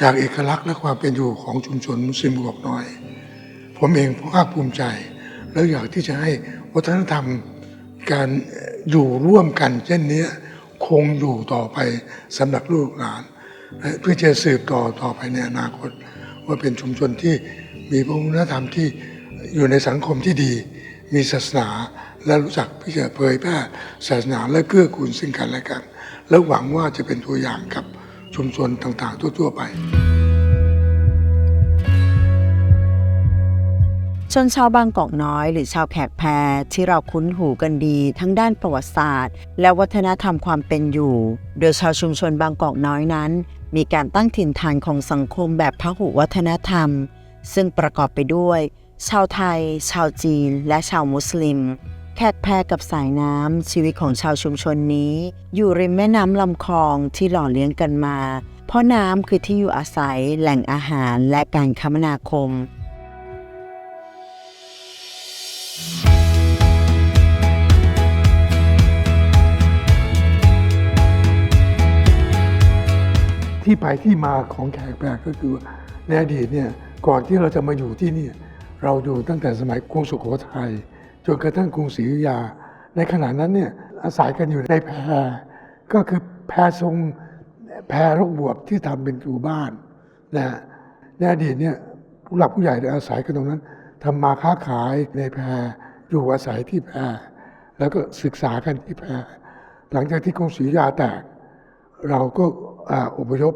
จากเอกลักษณ์และความเป็นอยู่ของชุมชนมุสลิมบวกน้อย ผมเองภาคภูมิใจ แล้วอยากที่จะให้วัฒนธรรมการอยู่ร่วมกัน เช่นนี้คงอยู่ต่อไปสำหรับลูกหลาน เพื่อจะสืบต่อต่อไปในอนาคต ว่าเป็นชุมชนที่มีวัฒนธรรมที่อยู่ในสังคมที่ดี มีศาสนาและรู้จักที่จะเผยแพร่ศาสนาและเกื้อกูลซึ่งกันและกัน แล้วหวังว่าจะเป็นตัวอย่างกับชุมชนต่างๆ ทั่ว ๆ ไป ชนชาวบางกอกน้อย หรือชาวแขกแพรที่เราคุ้นหูกันดี ทั้งด้านประวัติศาสตร์ และวัฒนธรรมความเป็นอยู่ โดยชาวชุมชนบางกอกน้อยนั้น มีการตั้งถิ่นฐานของสังคมแบบพหุวัฒนธรรม ซึ่งประกอบไปด้วย ชาวไทย ชาวจีน และชาวมุสลิม แขกแพรกับสายน้ำชีวิตของชาวชุมชนนี้ อยู่ริมแม่น้ำลำคลองที่หล่อเลี้ยงกันมา เพราะน้ำคือที่อยู่อาศัยแหล่งอาหารและการคมนาคมที่ไปที่มาของแขกแปลกก็คือในอดีตเนี่ยก่อนที่เราจะมาอยู่ที่นี่ เราอยู่ตั้งแต่สมัยกรุงสุโขทัยจนกระทั่งกรุงศรีอยุธยา ในขณะนั้นเนี่ยอาศัยกันอยู่ในแพก็คือแพทรงแพรกบวบที่ทำเป็นอยู่บ้านนะฮะในอดีตเนี่ยผู้หลักผู้ใหญ่อาศัยกันตรงนั้นทำมาค้าขายในแพอยู่อาศัยที่แพแล้วก็ศึกษากันที่แพหลังจากที่กรุงศรีอยุธยาแตก เราก็อ่าอพยพ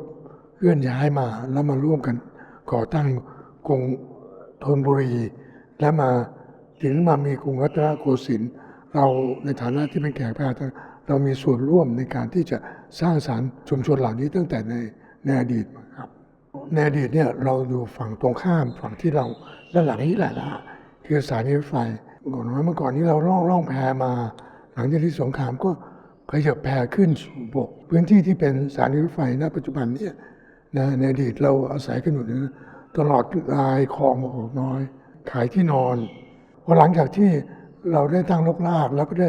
เคลื่อนย้ายมาแล้วมาร่วมกันก่อตั้งกรุง ธนบุรี และมาถึงมามีกรุงรัตนโกสินทร์เราในฐานะที่เป็นแขกแพทย์เรามีส่วนร่วมในการที่จะสร้างสรรค์ชุมชนเหล่านี้ตั้งแต่ในในอดีตครับในอดีตเนี่ยเราอยู่ฝั่งตรงข้ามฝั่งที่เราด้านหลังนี้แหละนะคือสถานีรถไฟก่อนน้อยเมื่อก่อนนี้เราล่องล่องแพมา หลังจากที่สงครามก็ขยับแพขึ้นสู่บกพื้นที่ที่เป็นสถานีรถไฟณปัจจุบันเนี่ยในอดีตเราอาศัยกันอยู่นั้น ตลอดลายคลองบกน้อย ขายที่นอนพอหลังจากที่เราได้ตั้งลกลากแล้วก็ได้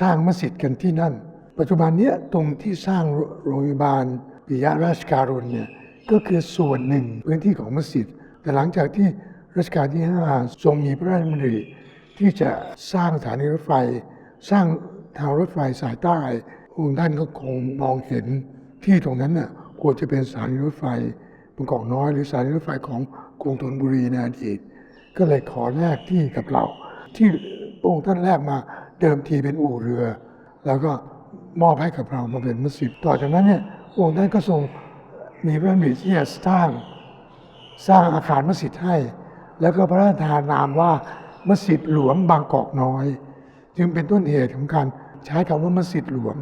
สร้างมัสยิดกันที่นั่น ปัจจุบันเนี้ยตรงที่สร้างโรงพยาบาลปิยราชการุณเนี่ยก็คือส่วนหนึ่งพื้นที่ของมัสยิด แต่หลังจากที่รัชกาลที่ 5 ทรงมีพระราชดำริที่จะสร้างสถานีรถไฟ สร้างทางรถไฟสายใต้องค์ท่านก็คงมองเห็นที่ตรงนั้นน่ะควรจะเป็นสถานีรถไฟ บางกอกน้อยหรือสานีรถไฟของกรุงธนบุรีในอดีตก็เลยขอแลกที่กับเรา ที่องค์ท่านแลกมาเดิมทีเป็นอู่เรือ แล้วก็มอบให้กับเรามาเป็นมัสยิดต่อจากนั้นเนี่ยองค์ท่านก็ทรงมีพระดำริที่จะสร้างสร้างอาคารมัสยิดให้ แล้วก็พระราชทานนามว่ามัสยิดหลวงบางกอกน้อย จึงเป็นต้นเหตุของการใช้คำว่ามัสยิดหลวง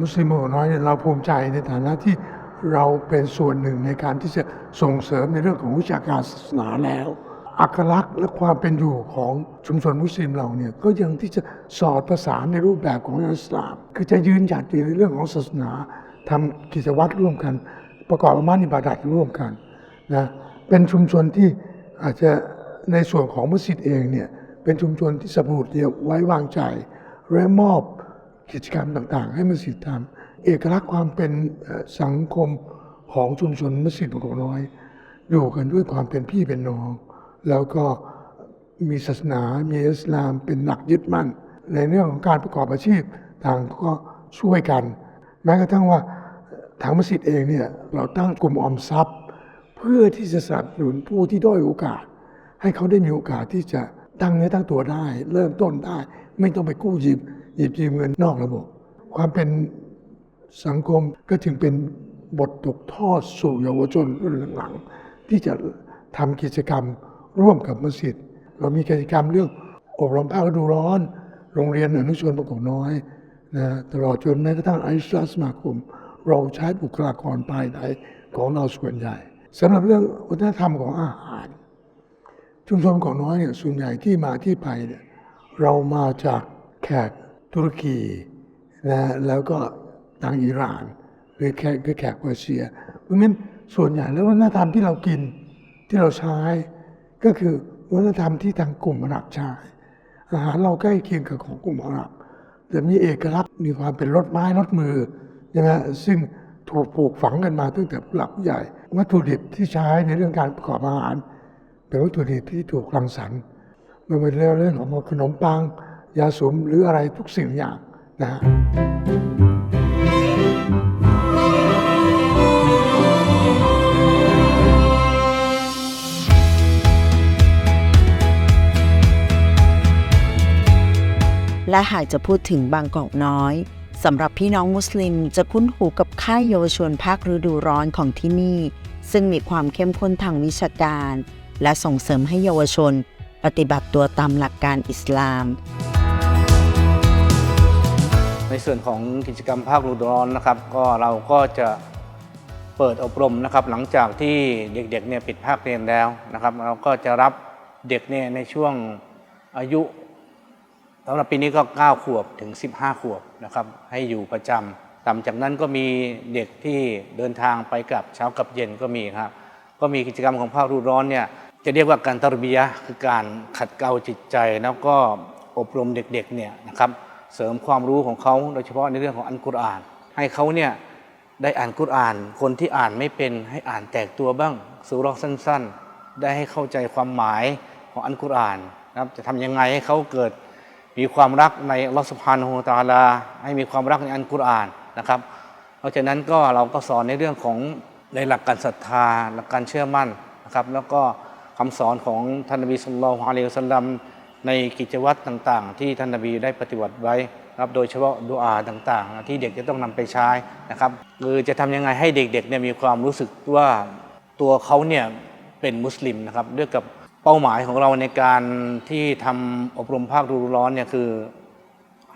มุสลิมบางกอกน้อยเราภูมิใจในฐานะที่ เราเป็นส่วนหนึ่งในการที่จะส่งเสริมในเรื่องของวิชาการศาสนาแล้วอักลักษณ์และความเป็นอยู่ของชุมชนมุสลิมเราเนี่ยก็ยังที่จะสอดประสานในรูปแบบของอิสลาม คือจะยืนหยัดในเรื่องของศาสนาทำกิจวัตรร่วมกัน ประกอบอามานิบาดัดร่วมกันนะเป็นชุมชนที่อาจจะในส่วนของมัสยิดเองเนี่ยเป็นชุมชนที่สมุดเดียวไว้วางใจและมอบกิจกรรมต่างๆ ให้มัสยิดทำ เอกลักษณ์ความเป็นสังคมของชุมชนมัสยิดบางกอกน้อย อยู่กันด้วยความเป็นพี่เป็นน้อง แล้วก็มีศาสนา มีอิสลามเป็นหลักยึดมั่น ในเรื่องของการประกอบอาชีพต่างก็ช่วยกัน แม้กระทั่งว่าทางมัสยิดเองเนี่ยเราตั้งกลุ่มออมทรัพย์ เพื่อที่จะสนับสนุนผู้ที่ด้อยโอกาส ให้เขาได้มีโอกาสที่จะตั้งเนื้อตั้งตัวได้ เริ่มต้นได้ ไม่ต้องไปกู้ยืมหยิบยืมเงินนอกระบบ ความเป็น สังคมก็ถึงเป็นบทตกทอดสู่เยาวชนรุ่นหลังๆที่จะทำกิจกรรมร่วมกับมัสยิดเรามีกิจกรรมเรื่องอบรมภาคฤดูร้อน โรงเรียนอนุชนประกอบน้อยนะตลอดจนแม้กระทั่งไอซ์ลาสมาคม เราใช้บุคลากรภายในของเราส่วนใหญ่สำหรับเรื่องวัฒนธรรมของอาหาร ชุมชนเกาะน้อยเนี่ยส่วนใหญ่ที่มาที่ไปเนี่ยเรามาจากแขกตุรกีนะแล้วก็ ทางอิหร่านหรือแขกคือแขกเอเซีย เพราะงั้นส่วนใหญ่แล้ววัฒนธรรมที่เรากินที่เราใช้ ก็คือวัฒนธรรมที่ทางกลุ่มอาหรับใช้อาหารเราใกล้เคียงกับของกลุ่มอาหรับแต่มีเอกลักษณ์มีความเป็นรถไม้รถมือใช่ไหมซึ่งถูกปลูกฝังกันมาตั้งแต่ผู้หลักใหญ่ วัตถุดิบที่ใช้ในเรื่องการประกอบอาหาร เป็นวัตถุดิบที่ถูกรังสรรค์ไม่ว่าจะเรื่องของขนมปัง ยาสูบหรืออะไรทุกสิ่งอย่างนะฮะ และหากจะพูดถึงบางกอกน้อยสำหรับพี่น้องมุสลิมจะคุ้นหูกับค่ายเยาวชนภาคฤดูร้อนของที่นี่ ซึ่งมีความเข้มข้นทางวิชาการ และส่งเสริมให้เยาวชน ปฏิบัติตัวตามหลักการอิสลาม ในส่วนของกิจกรรมภาคฤดูร้อนนะครับ ก็เราก็จะเปิดอบรมนะครับหลังจากที่เด็กๆเนี่ยปิดภาคเรียนแล้วนะครับ เราก็จะรับเด็กเนี่ยในช่วงอายุ สำหรับปีนี้ก็ 9 ขวบถึง 15 ขวบนะครับให้อยู่ประจำต่ำจากนั้นก็มีเด็กที่เดินทางไปกลับเช้ากับเย็นก็มีครับ ก็มีกิจกรรมของภาคฤดูร้อนเนี่ยจะเรียกว่าการตรบียะคือการขัดเกลาจิตใจ แล้วก็อบรมเด็กๆเนี่ยนะครับเสริมความรู้ของเขาโดยเฉพาะในเรื่องของอัลกุรอาน ให้เขาเนี่ยได้อ่านกุรอาน คนที่อ่านไม่เป็นให้อ่านแตกตัวบ้างสุราะห์สั้น ๆ ได้ให้เข้าใจความหมายของอัลกุรอานนะครับจะทำยังไงให้เขาเกิด มีความรักในอัลอสุบฮานะฮูตาลา ให้มีความรักในอัลกุรอานนะครับเพราะฉะนั้นก็เราก็สอนในเรื่องของในหลักการศรัทธาหลักการเชื่อมั่นนะครับแล้วก็คำสอนของท่านนบีสุลต่านอะลัยฮิวสลัมในกิจวัตรต่างๆ ที่ท่านนบีได้ปฏิบัติไว้ครับโดยเฉพาะดุอาต่างๆ ที่เด็กจะต้องนำไปใช้นะครับคือจะทำยังไงให้เด็กๆเนี่ยมีความรู้สึกว่าตัวเขาเนี่ยเป็นมุสลิมนะครับด้วยกับ เป้าหมายของเราในการที่ทำอบรมภาคฤดูร้อนเนี่ยคือ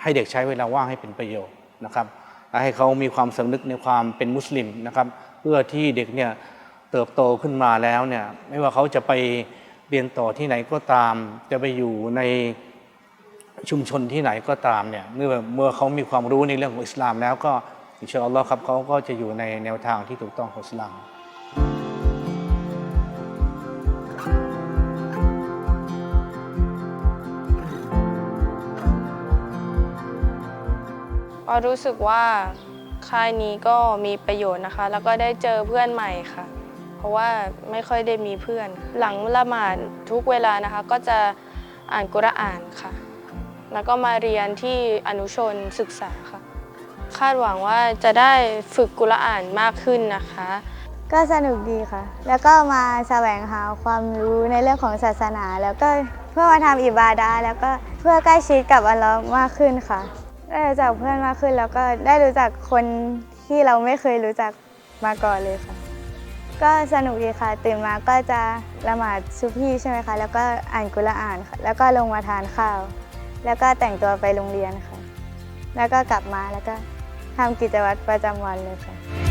ให้เด็กใช้เวลาว่างให้เป็นประโยชน์นะครับและให้เขามีความสำนึกในความเป็นมุสลิมนะครับ เพื่อที่เด็กเนี่ยเติบโตขึ้นมาแล้วเนี่ยไม่ว่าเขาจะไปเรียนต่อที่ไหนก็ตาม จะไปอยู่ในชุมชนที่ไหนก็ตามเนี่ยเมื่อเมื่อเขามีความรู้ในเรื่องของอิสลามแล้วก็อินชาอัลลอฮ์ครับเขาก็จะอยู่ในแนวทางที่ถูกต้องของอิสลาม ก็รู้สึกว่าค่ายนี้ก็มีประโยชน์นะคะ แล้วก็ได้เจอเพื่อนใหม่ค่ะ เพราะว่าไม่ค่อยได้มีเพื่อน หลังละหมาดทุกเวลานะคะ ก็จะอ่านกุรอานค่ะ แล้วก็มาเรียนที่อนุชนศึกษาค่ะ คาดหวังว่าจะได้ฝึกกุรอานมากขึ้นนะคะ ก็สนุกดีค่ะ แล้วก็มาแสวงหาความรู้ในเรื่องของศาสนา แล้วก็เพื่อมาทำอิบาดาแล้วก็เพื่อใกล้ชิดกับอัลลอฮ์มากขึ้นค่ะ ได้รู้จักเพื่อนมากขึ้นแล้วก็ได้รู้จักคนที่เราไม่เคยรู้จักมาก่อนเลยค่ะ ก็สนุกดีค่ะ ตื่นมาก็จะละหมาดซุพี่ใช่ไหมคะ แล้วก็อ่านกุรอานค่ะ แล้วก็ลงมาทานข้าว แล้วก็แต่งตัวไปโรงเรียนค่ะ แล้วก็กลับมาแล้วก็ทำกิจวัตรประจำวันเลยค่ะ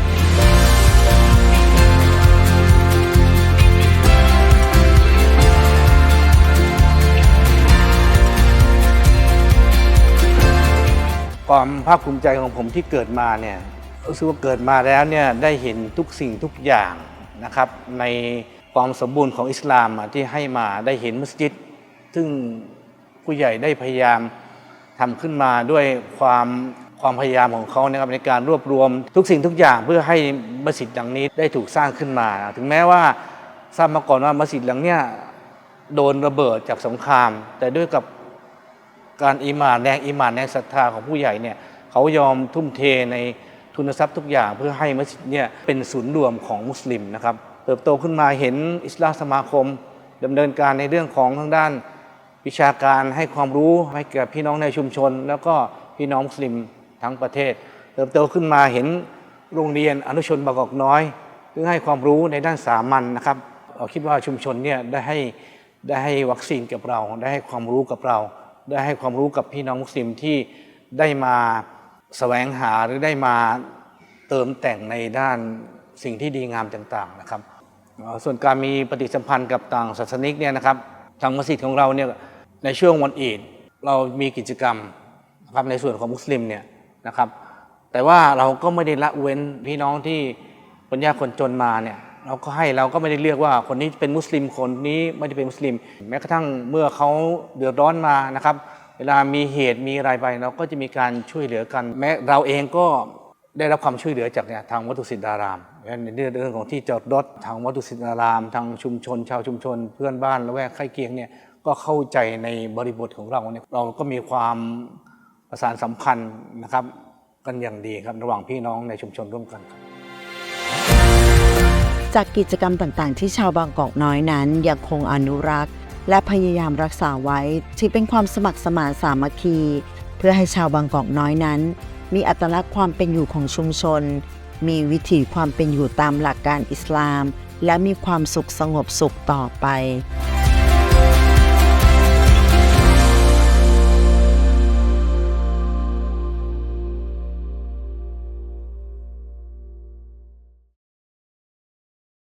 ความภาคภูมิใจของผมที่เกิดมาเนี่ยรู้สึกว่าเกิดมาแล้วเนี่ยได้เห็นทุกสิ่งทุกอย่างนะครับในความสมบูรณ์ของอิสลามที่ให้มาได้เห็นมัสยิด ซึ่งผู้ใหญ่ได้พยายามทำขึ้นมาด้วยความความพยายามของเขานะครับในการรวบรวมทุกสิ่งทุกอย่างเพื่อให้มัสยิดหลังนี้ได้ถูกสร้างขึ้นมา ถึงแม้ว่าทราบมาก่อนว่ามัสยิดหลังเนี้ยโดนระเบิดจากสงคราม แต่ด้วยกับ การอิมานแรงอิมานแรงศรัทธาของผู้ใหญ่เนี่ยเขายอมทุ่มเทในทุนทรัพย์ทุกอย่างเพื่อให้มัสยิดเนี่ยเป็นศูนย์รวมของมุสลิมนะครับเติบโตขึ้นมาเห็นอิสลามสมาคมดำเนินการในเรื่องของทางด้านวิชาการให้ความรู้ให้แก่พี่น้องในชุมชน แล้วก็พี่น้องมุสลิมทั้งประเทศ เติบโตขึ้นมาเห็นโรงเรียนอนุชนบางกอกน้อยซึ่งให้ความรู้ในด้านสามัญนะครับเราคิดว่าชุมชนเนี่ยได้ให้ได้ให้วัคซีนกับเรา ได้ให้ความรู้กับเรา ได้ให้ความรู้กับพี่น้องมุสลิมที่ได้มาแสวงหาหรือได้มาเติมแต่งในด้านสิ่งที่ดีงามต่างๆนะครับ ส่วนการมีปฏิสัมพันธ์กับต่างศาสนิกเนี่ยนะครับทางมัสยิดของเราเนี่ยในช่วงวันอีดเรามีกิจกรรมนะครับในส่วนของมุสลิมเนี่ยนะครับ แต่ว่าเราก็ไม่ได้ละเว้นพี่น้องที่คนยากคนจนมาเนี่ย เราก็ให้เราก็ไม่ได้เลือกว่าคนนี้เป็นมุสลิมคนนี้ไม่ได้เป็นมุสลิม แม้กระทั่งเมื่อเขาเดือดร้อนมานะครับ เวลามีเหตุมีอะไรไปเราก็จะมีการช่วยเหลือกัน แม้เราเองก็ได้รับความช่วยเหลือจากเนี่ยทางวัดดุสิตารามในเรื่องของที่จอดรถทางวัดดุสิตาราม ทางชุมชน ชาวชุมชน เพื่อนบ้านและแวกใกล้เคียงเนี่ยก็เข้าใจในบริบทของเราเนี่ยเราก็มีความประสานสัมพันธ์นะครับ กันอย่างดีครับระหว่างพี่น้องในชุมชนร่วมกันครับ จากกิจกรรมต่างๆ ที่ชาวบางกอกน้อยนั้นยังคงอนุรักษ์ และพยายามรักษาไว้ที่เป็นความสมัครสมานสามัคคี เพื่อให้ชาวบางกอกน้อยนั้น มีอัตลักษณ์ความเป็นอยู่ของชุมชน มีวิถีความเป็นอยู่ตามหลักการอิสลาม และมีความสุขสงบสุขต่อไป